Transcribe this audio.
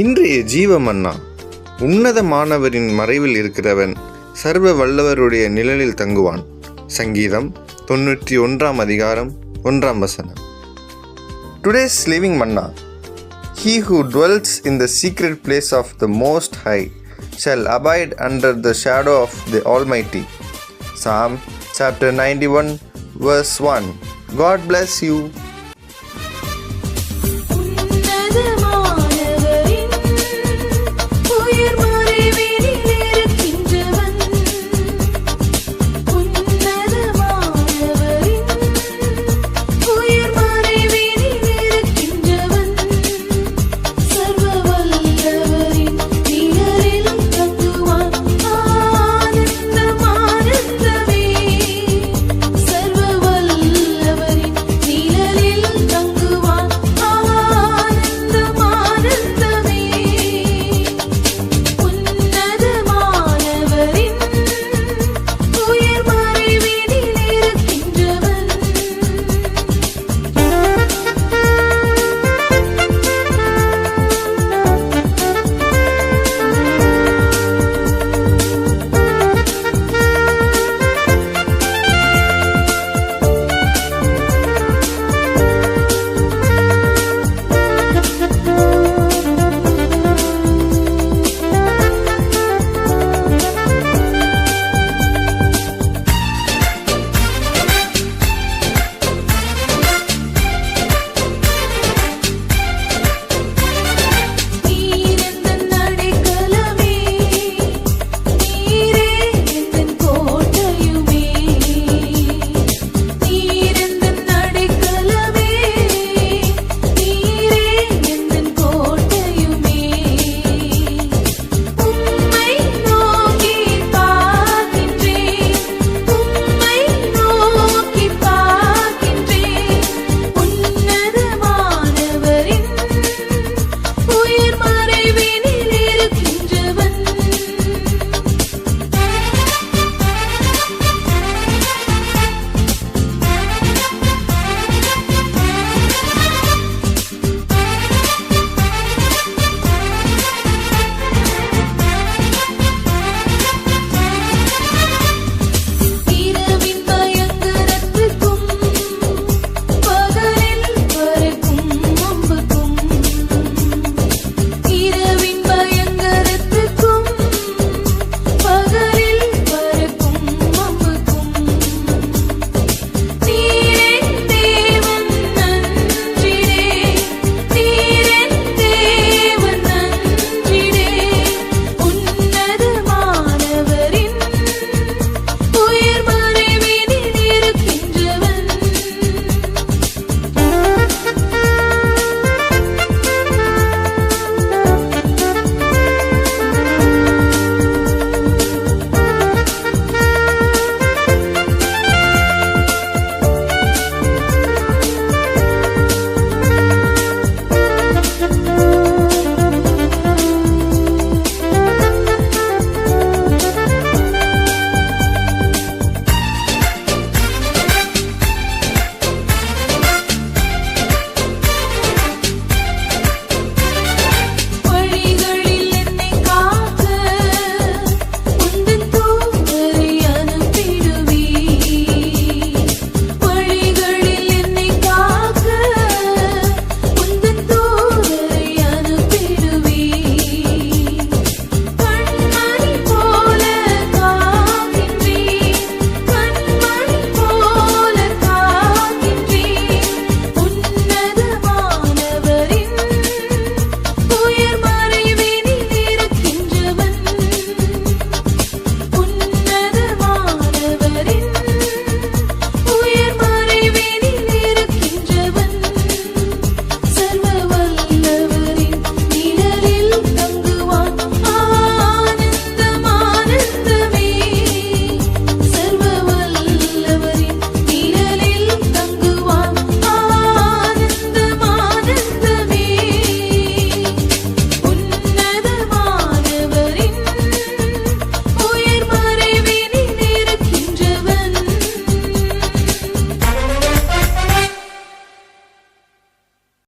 இன்றைய ஜீவமன்னா. உன்னதமானவரின் மறைவில் இருக்கிறவன் சர்வ வல்லவருடைய நிழலில் தங்குவான். சங்கீதம் தொண்ணூற்றி ஒன்றாம் அதிகாரம் ஒன்றாம் வசனம். Today's living manna he who dwells in the secret place of the most high shall abide under the shadow of the Almighty psalm chapter ninety one verse one God bless you